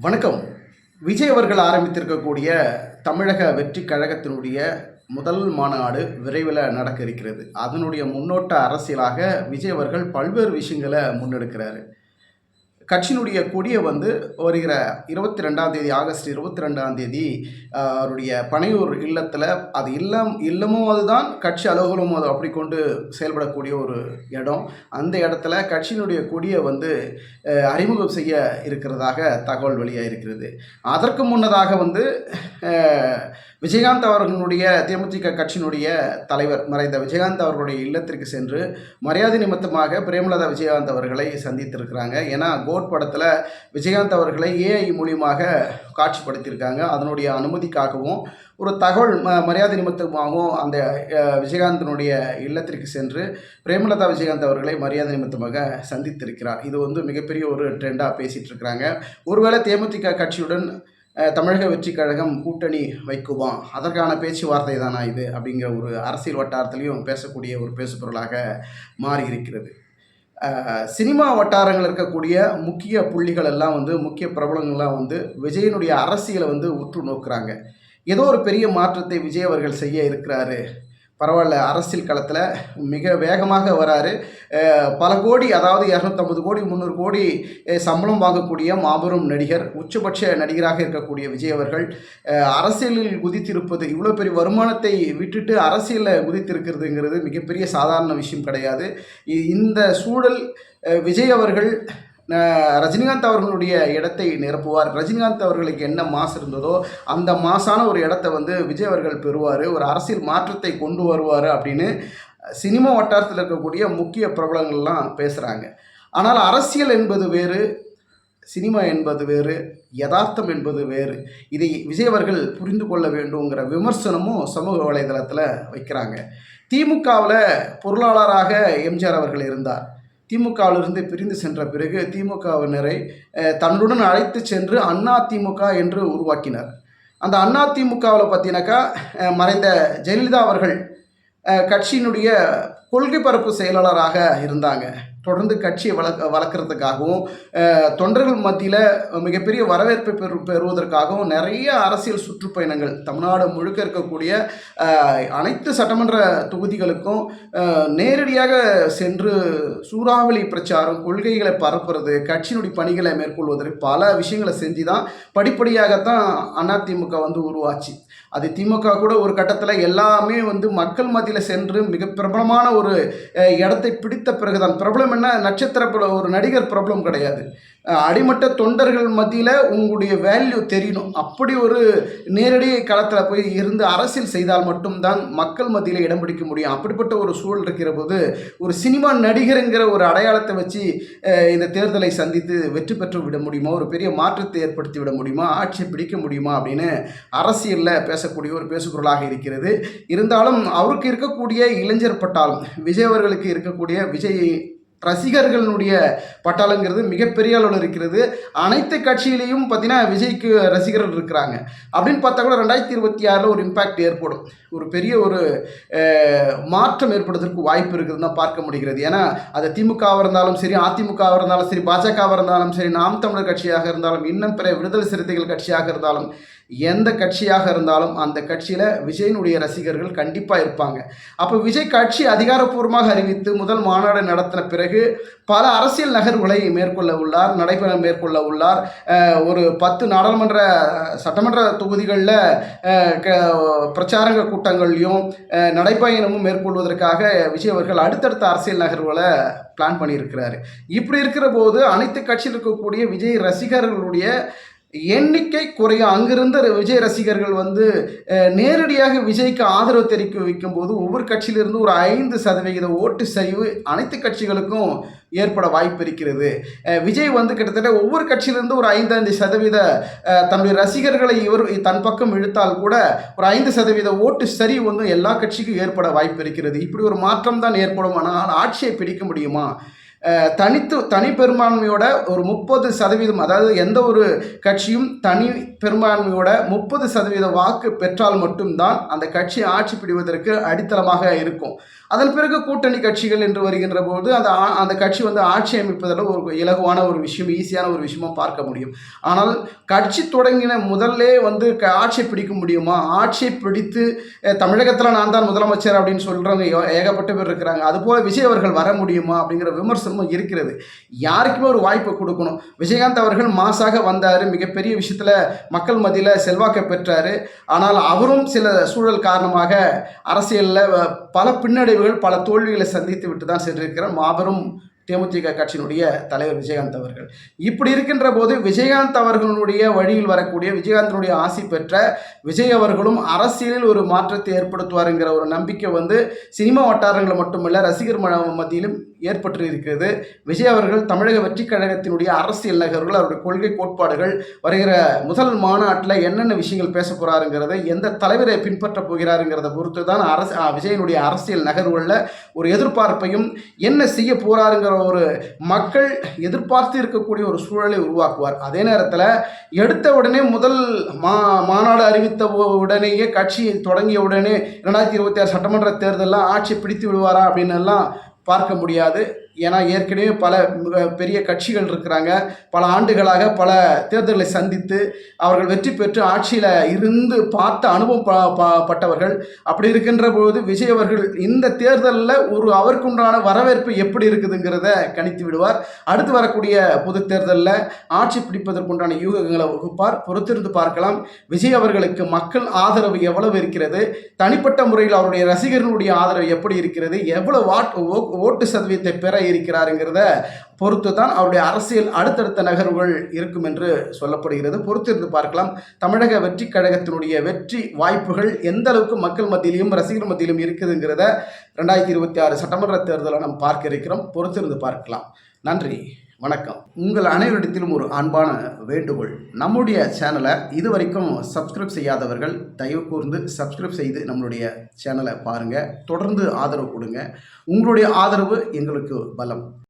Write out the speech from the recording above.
வணக்கம். விஜய் அவர்கள் ஆரம்பித்திருக்கக்கூடிய தமிழக வெற்றி கழகத்தினுடைய முதல் மாநாடு விரைவில் நடக்க இருக்கிறது. அதனுடைய முன்னோட்ட அரசியலாக விஜய் அவர்கள் பல்வேறு விஷயங்களை முன்னெடுக்கிறாரு. கட்சியினுடைய கொடியை வந்து வருகிற இருபத்தி ரெண்டாம் தேதி ஆகஸ்ட் இருபத்தி ரெண்டாம் தேதி அவருடைய பனையூர் இல்லத்தில் அது இல்லம் இல்லமும் அதுதான் கட்சி அலுவலகமும் அது அப்படி கொண்டு செயல்படக்கூடிய ஒரு இடம். அந்த இடத்துல கட்சியினுடைய கொடியை வந்து அறிமுகம் செய்ய இருக்கிறதாக தகவல் வெளியாக இருக்கிறது அதற்கு முன்னதாக வந்து விஜயகாந்த் அவர்களுடைய தேமுதிக கட்சியினுடைய தலைவர் மறைந்த விஜயகாந்த் அவர்களுடைய இல்லத்திற்கு சென்று மரியாதை நிமித்தமாக பிரேமலதா விஜயகாந்த் அவர்களை சந்தித்திருக்கிறாங்க. ஏன்னா போட் படத்தில் விஜயகாந்த் அவர்களை ஏஐ மூலியமாக காட்சிப்படுத்தியிருக்காங்க. அதனுடைய அனுமதிக்காகவும் ஒரு தகவல் ம மரியாதை நிமித்தமாகவும் அந்த விஜயகாந்தனுடைய இல்லத்திற்கு சென்று பிரேமலதா விஜயகாந்த் அவர்களை மரியாதை நிமித்தமாக சந்தித்திருக்கிறார். இது வந்து மிகப்பெரிய ஒரு ட்ரெண்டாக பேசிகிட்டு இருக்கிறாங்க ஒருவேளை தேமுதிக கட்சியுடன் தமிழக வெற்றி கழகம் கூட்டணி வைக்குமா? அதற்கான பேச்சுவார்த்தை தானா இது? அப்படிங்கிற ஒரு அரசியல் வட்டாரத்திலையும் பேசக்கூடிய ஒரு பேசுபொருளாக மாறி இருக்கிறது சினிமா வட்டாரங்கள் இருக்கக்கூடிய முக்கிய புள்ளிகள் எல்லாம் வந்து முக்கிய பிரபலங்கள்லாம் வந்து விஜயனுடைய அரசியலை வந்து உற்று நோக்குறாங்க. ஏதோ ஒரு பெரிய மாற்றத்தை விஜய் அவர்கள் செய்ய இருக்கிறாரு. பரவாயில்ல அரசியல் களத்தில் மிக வேகமாக வராரு. பல கோடி அதாவது இரநூத்தம்பது கோடி முந்நூறு கோடி சம்பளம் வாங்கக்கூடிய மாபெரும் நடிகர் உச்சபட்ச நடிகராக இருக்கக்கூடிய விஜய் அவர்கள் அரசியலில் குதித்திருப்பது இவ்வளோ பெரிய வருமானத்தை விட்டுட்டு அரசியலில் குதித்திருக்கிறதுங்கிறது மிகப்பெரிய சாதாரண விஷயம் கிடையாது. இந்த சூழல் விஜய் அவர்கள் ரஜினிகாந்த் அவர்களுடைய இடத்தை நிரப்புவார். ரஜினிகாந்த் அவர்களுக்கு என்ன மாசு இருந்ததோ அந்த மாசான ஒரு இடத்த வந்து விஜய் அவர்கள் பெறுவார். ஒரு அரசியல் மாற்றத்தை கொண்டு வருவார் அப்படின்னு சினிமா வட்டாரத்தில் இருக்கக்கூடிய முக்கிய பிரபலங்கள்லாம் பேசுகிறாங்க ஆனால் அரசியல் என்பது வேறு சினிமா என்பது வேறு யதார்த்தம் என்பது வேறு. இதை விஜய் அவர்கள் புரிந்து கொள்ள வேண்டுங்கிற விமர்சனமும் சமூக வலைதளத்தில் வைக்கிறாங்க. திமுகவில் பொருளாளராக எம்ஜிஆர் அவர்கள் இருந்தார். திமுகவிலிருந்து பிரிந்து சென்ற பிறகு திமுகவினரை தன்னுடன் அழைத்து சென்று அண்ணா திமுக என்று உருவாக்கினார். அந்த அண்ணா திமுகவில் பார்த்தீங்கன்னாக்கா மறைந்த ஜெயலலிதா அவர்கள் கட்சியினுடைய கொள்கை பரப்பு செயலாளராக இருந்தாங்க. தொடர்ந்து கட்சியை வளர்க்க வளர்க்குறதுக்காகவும் தொண்டர்கள் மத்தியில் மிகப்பெரிய வரவேற்பை பெறு பெறுவதற்காகவும் நிறைய அரசியல் சுற்றுப்பயணங்கள் தமிழ்நாடு முழுக்க இருக்கக்கூடிய அனைத்து சட்டமன்ற தொகுதிகளுக்கும் நேரடியாக சென்று சூறாவளி பிரச்சாரம் கொள்கைகளை பரப்புறது கட்சியினுடைய பணிகளை மேற்கொள்வதற்கு பல விஷயங்களை செஞ்சு தான் படிப்படியாகத்தான் அதிமுக வந்து உருவாச்சு. அது திமுக கூட ஒரு கட்டத்தில் எல்லாமே வந்து மக்கள் மத்தியில் சென்று மிக பிரபலமான ஒரு இடத்தை பிடித்த பிறகுதான். பிரபலம் என்ன? நட்சத்திர ஒரு நடிகர் பிரபலம் கிடையாது. அடிமட்ட தொண்டர்கள் மத்தியில் உங்களுடைய வேல்யூ தெரியணும். அப்படி ஒரு நேரடி களத்தில் போய் இருந்து அரசியல் செய்தால் மட்டும்தான் மக்கள் மத்தியில் இடம் பிடிக்க முடியும். அப்படிப்பட்ட ஒரு சூழல் இருக்கிற போது ஒரு சினிமா நடிகருங்கிற ஒரு அடையாளத்தை வச்சு இந்த தேர்தலை சந்தித்து வெற்றி பெற்று விட முடியுமா? ஒரு பெரிய மாற்றத்தை ஏற்படுத்தி விட முடியுமா? ஆட்சியை பிடிக்க முடியுமா? அப்படின்னு அரசியலில் பேசக்கூடிய ஒரு பேசுபொருளாக இருக்கிறது. இருந்தாலும் அவருக்கு இருக்கக்கூடிய இளைஞர் பட்டாலும் விஜய் அவர்களுக்கு இருக்கக்கூடிய விஜய் ரசிகர்களுடைய பட்டாளங்கிறது மிகப்பெரிய அளவில் இருக்கிறது. அனைத்து கட்சியிலையும் பார்த்தீங்கன்னா விஜய்க்கு ரசிகர்கள் இருக்கிறாங்க. அப்படின்னு பார்த்தா கூட ரெண்டாயிரத்தி இருபத்தி ஆறில் ஒரு இம்பேக்ட் ஏற்படும். ஒரு பெரிய ஒரு மாற்றம் ஏற்படுவதற்கு வாய்ப்பு இருக்குதுன்னு தான் பார்க்க முடிகிறது. ஏன்னா அது திமுகவாக இருந்தாலும் சரி அதிமுகவாக இருந்தாலும் சரி பாஜகவாக இருந்தாலும் சரி நாம் தமிழர் கட்சியாக இருந்தாலும் இன்னும் பிற விடுதலை சிறுத்தைகள் கட்சியாக இருந்தாலும் எந்த கட்சியாக இருந்தாலும் அந்த கட்சியில் விஜயனுடைய ரசிகர்கள் கண்டிப்பாக இருப்பாங்க. அப்போ விஜய் கட்சி அதிகாரப்பூர்வமாக அறிவித்து முதல் மாநாடு நடத்தின பிறகு பல அரசியல் நகர்வுகளை மேற்கொள்ள உள்ளார் நடைபெற மேற்கொள்ள உள்ளார். ஒரு பத்து நாடாளுமன்ற சட்டமன்ற தொகுதிகளில் பிரச்சாரங்க கூட்டங்களையும் நடைப்பயணமும் மேற்கொள்வதற்காக விஜய் அவர்கள் அடுத்தடுத்த அரசியல் நகர்வுகளை பிளான் பண்ணியிருக்கிறாரு. இப்படி இருக்கிற போது அனைத்து கட்சியில் இருக்கக்கூடிய விஜய் ரசிகர்களுடைய எண்ணிக்கை குறையும் அங்கிருந்த விஜய் ரசிகர்கள் வந்து நேரடியாக விஜய்க்கு ஆதரவு தெரிவிக்க வைக்கும் போது ஒவ்வொரு கட்சியிலிருந்து ஒரு ஐந்து சதவிகித ஓட்டு சரிவு அனைத்து கட்சிகளுக்கும் ஏற்பட வாய்ப்பு இருக்கிறது. விஜய் வந்து கிட்டத்தட்ட ஒவ்வொரு கட்சியிலிருந்து ஒரு ஐந்து சதவீத தன்னுடைய ரசிகர்களை இவர் தன் பக்கம் இழுத்தால் கூட ஒரு ஐந்து சதவீத ஓட்டு சரி வந்து எல்லா கட்சிக்கும் ஏற்பட வாய்ப்பு இருக்கிறது. இப்படி ஒரு மாற்றம் தான் ஏற்படும். ஆனால் ஆட்சியை பிடிக்க முடியுமா? தனித்து தனி பெரும்பான்மையோட ஒரு முப்பது சதவீதம் அதாவது எந்த ஒரு கட்சியும் தனி பெரும்பான்மையோட முப்பது சதவீத வாக்கு பெற்றால் மட்டும்தான் அந்த கட்சி ஆட்சி பிடிவதற்கு அடித்தளமாக இருக்கும். அதன் பிறகு கூட்டணி கட்சிகள் என்று வருகின்ற போது அந்த அந்த கட்சி வந்து ஆட்சி அமைப்பதில் ஒரு இலகுவான ஒரு விஷயம் ஈஸியான ஒரு விஷயமா பார்க்க முடியும். ஆனால் கட்சி தொடங்கின முதல்லே வந்து க- ஆட்சியை பிடிக்க முடியுமா? ஆட்சியை பிடித்து தமிழகத்தில் நான் தான் முதலமைச்சர் அப்படின்னு சொல்கிறவங்க ஏகப்பட்ட பேர் இருக்கிறாங்க. அதுபோல் விஜய் அவர்கள் வர முடியுமா? அப்படிங்கிற விமர்சனம் விமர்சனமும் இருக்கிறது. யாருக்குமே ஒரு வாய்ப்பை கொடுக்கணும். விஜயகாந்த் அவர்கள் மாசாக வந்தார். மிகப்பெரிய விஷயத்தில் மக்கள் மத்தியில் செல்வாக்கை பெற்றார். ஆனால் அவரும் சில சூழல் காரணமாக அரசியலில் பல பின்னடைவுகள் பல தோல்விகளை சந்தித்து விட்டு தான் சென்றிருக்கிறார். மாபெரும் தேமுதிக கட்சியினுடைய தலைவர் விஜயகாந்த் அவர்கள். இப்படி இருக்கின்ற போது விஜயகாந்த் அவர்களுடைய வழியில் வரக்கூடிய விஜயகாந்தனுடைய ஆசி பெற்ற விஜய் அவர்களும் அரசியலில் ஒரு மாற்றத்தை ஏற்படுத்துவாருங்கிற ஒரு நம்பிக்கை வந்து சினிமா வட்டாரங்கள் மட்டுமல்ல ரசிகர் மத்தியிலும் ஏற்பட்டு இருக்கிறது விஜய் அவர்கள் தமிழக வெற்றிக் கழகத்தினுடைய அரசியல் நகர்கள் அவருடைய கொள்கை கோட்பாடுகள் வருகிற முதல் மாநாட்டில் என்னென்ன விஷயங்கள் பேச போகிறாருங்கிறத எந்த தலைவரை பின்பற்ற போகிறாருங்கிறத பொறுத்து தான் அரசு விஜயனுடைய அரசியல் நகர்வுகளில் ஒரு எதிர்பார்ப்பையும் என்ன செய்ய போகிறாருங்கிற ஒரு மக்கள் எதிர்பார்த்து இருக்கக்கூடிய ஒரு சூழலை உருவாக்குவார். அதே நேரத்தில் எடுத்த உடனே முதல் மா மாநாடு அறிவித்த உடனேயே கட்சி தொடங்கிய உடனே ரெண்டாயிரத்தி இருபத்தி ஆறு சட்டமன்ற தேர்தலில் ஆட்சி பிடித்து விடுவாரா அப்படின்னு எல்லாம் பார்க்க முடியாது. ஏன்னா ஏற்கனவே பல மிக பெரிய கட்சிகள் இருக்கிறாங்க. பல ஆண்டுகளாக பல தேர்தல்களை சந்தித்து அவர்கள் வெற்றி பெற்று ஆட்சியில் இருந்து பார்த்த அனுபவம் ப ப- பட்டவர்கள். அப்படி இருக்கின்ற போது விஜய் அவர்கள் இந்த தேர்தலில் ஒரு அவருக்குண்டான வரவேற்பு எப்படி இருக்குதுங்கிறத கணித்து விடுவார். அடுத்து வரக்கூடிய பொது தேர்தலில் ஆட்சி பிடிப்பதற்குண்டான யூகங்களை வகுப்பார். பொறுத்திருந்து பார்க்கலாம். விஜய் அவர்களுக்கு மக்கள் ஆதரவு எவ்வளவு இருக்கிறது? தனிப்பட்ட முறையில் அவருடைய ரசிகர்களுடைய ஆதரவு எப்படி இருக்கிறது? எவ்வளவு வாட் ஓ- ஓட்டு சதவீதத்தை பெற இருக்கிறாருங்கிறத பொறுத்து தான் அவருடைய அரசியல் அடுத்தடுத்த நகர்வுகள் இருக்கும் என்று சொல்லப்படுகிறது. பொறுத்திருந்து பார்க்கலாம். தமிழக வெற்றி கழகத்தினுடைய வெற்றி வாய்ப்புகள் எந்த அளவுக்கு மக்கள் மத்தியிலும் ரசிகர் மத்தியிலும் இருக்குதுங்கிறத ரெண்டாயிரத்தி இருபத்தி ஆறு சட்டமன்ற தேர்தலை நாம் பார்க்க இருக்கிறோம். பொறுத்திருந்து பார்க்கலாம். நன்றி. வணக்கம். உங்கள் அனைவரிடத்திலும் ஒரு அன்பான வேண்டுகோள். நம்முடைய சேனலை இதுவரைக்கும் சப்ஸ்கிரைப் செய்யாதவர்கள் தயவு கூர்ந்து சப்ஸ்கிரைப் செய்து நம்மளுடைய சேனலை பாருங்கள் தொடர்ந்து ஆதரவு கொடுங்க. உங்களுடைய ஆதரவு எங்களுக்கு பலம்.